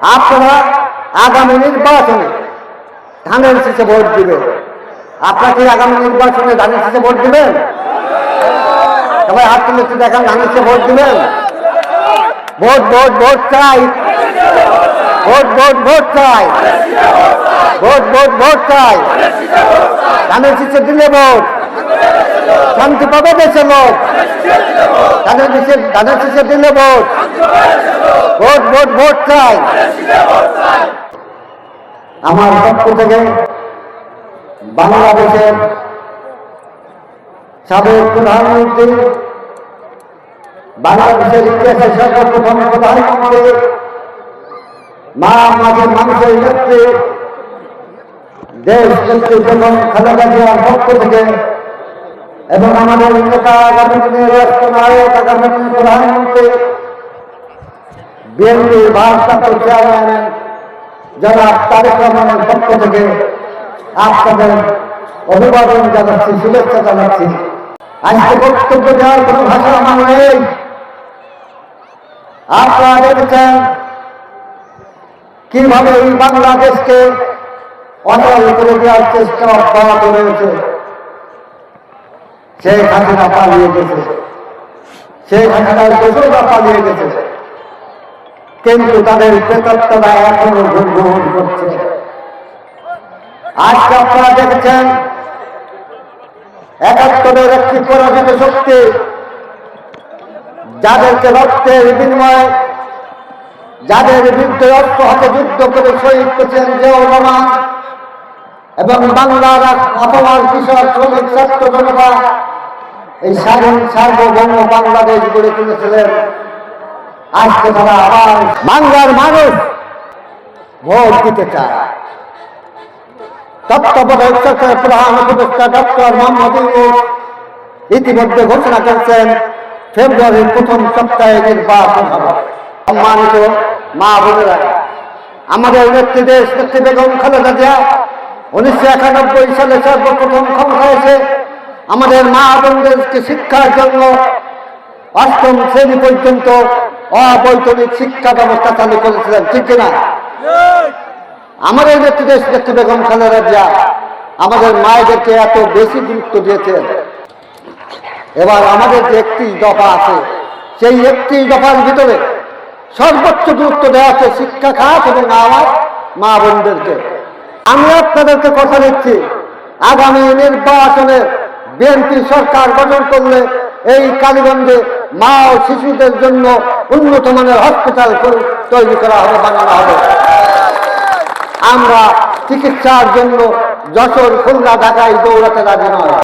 আপনারা আগামী নির্বাচনে ধানের শীষে ভোট দিবেন। আপনারা কি আগামী নির্বাচনে ধানের শীষে ভোট দিবেন? সবাই হাত তুলে দেখান, ধানের শীষে ভোট দিবেন? ভোট ভোট ভোট চাই। ভোট ভোট ভোট চাই। ভোট ভোট ভোট চাই। ধানের শীষে দিলে ভোট। শান্তি পাবে দেশের লোক ধানের শীষে ধানের শীষে দিলে ভোট। ভোট ভোট ভোট চাই। আমার পক্ষ থেকে বাংলাদেশের সাবেক প্রধানমন্ত্রী, বাংলাদেশের ইতিহাসের সর্বপ্রথম প্রধানমন্ত্রী, মা মাঝের মানুষের নেত্রী দেশ নেত্রী বেগম খালেদা জিয়ার পক্ষ থেকে এবং আমাদের নেতা আগামী দিনের রাষ্ট্র নায়ক, আগামী দিনের প্রধানমন্ত্রী, বিএনপি ভারপ্রাপ্ত চেয়ারম্যান জনাব তারেক পক্ষ থেকে আপনাদের অভিবাদন জানাচ্ছি, শুভেচ্ছা জানাচ্ছি। আজকে বক্তব্য দেওয়ার কোনো ভাষা আমার নেই। আপনারা দেখেছেন কীভাবে এই বাংলাদেশকে অনল করে চেষ্টা অব্যাহত রয়েছে। শেখ হাসিনা পালিয়ে গেছে। পালিয়ে গেছে। কিন্তু তাদের এখনও করছে। আজকে আপনারা একাত্তরের একটি পরাজিত শক্তি, যাদেরকে রক্তের বিনিময়ে, যাদের বিরুদ্ধে অস্ত্র হাতে যুদ্ধ করে শহীদ এবং বাংলার অপমান কৃষক শ্রমিক ছাত্র জনতা এই স্বাধীন সার্বভৌম বাংলাদেশ গড়ে তুলেছিলেন। আজকে তারা আবার বাংলার মানুষ ভোট দিতে চায়। তত্ত্বাবধায়ক সরকারের প্রধান উপদেষ্টা ডক্টর মোহাম্মদ ইতিমধ্যে ঘোষণা করেছেন, ফেব্রুয়ারির প্রথম সপ্তাহে নির্বাচন হবে। সম্মানিত মা বোনেরা, আমাদের নেত্রী দেশ নেত্রী বেগম খালেদা জিয়া উনিশশো একানব্বই সালে সর্বপ্রথম ক্ষমতা এসে আমাদের মা বোনদেরকে শিক্ষার জন্য অষ্টম শ্রেণি পর্যন্ত অবৈতনিক শিক্ষা ব্যবস্থা চালু করেছিলেন, ঠিক কিনা? আমাদের নেত্রী দেশ নেত্রী বেগম খালেদা জিয়া আমাদের মায়েদেরকে এত বেশি গুরুত্ব দিয়েছেন। এবার আমাদের যে একটি দফা আছে, সেই একটি দফার ভিতরে সর্বোচ্চ গুরুত্ব দেওয়া হচ্ছে শিক্ষা খাত এবং আমার মা বোনদেরকে। আমি আপনাদেরকে কথা দিচ্ছি, আগামী নির্বাচনে বিএনপি সরকার গঠন করলে এই কালীগঞ্জে মা ও শিশুদের জন্য উন্নত মানের হসপিটাল তৈরি করা হবে, বানানো হবে। আমরা চিকিৎসার জন্য যশোর খুলনা ঢাকায় দৌড়াতে রাজি নয়।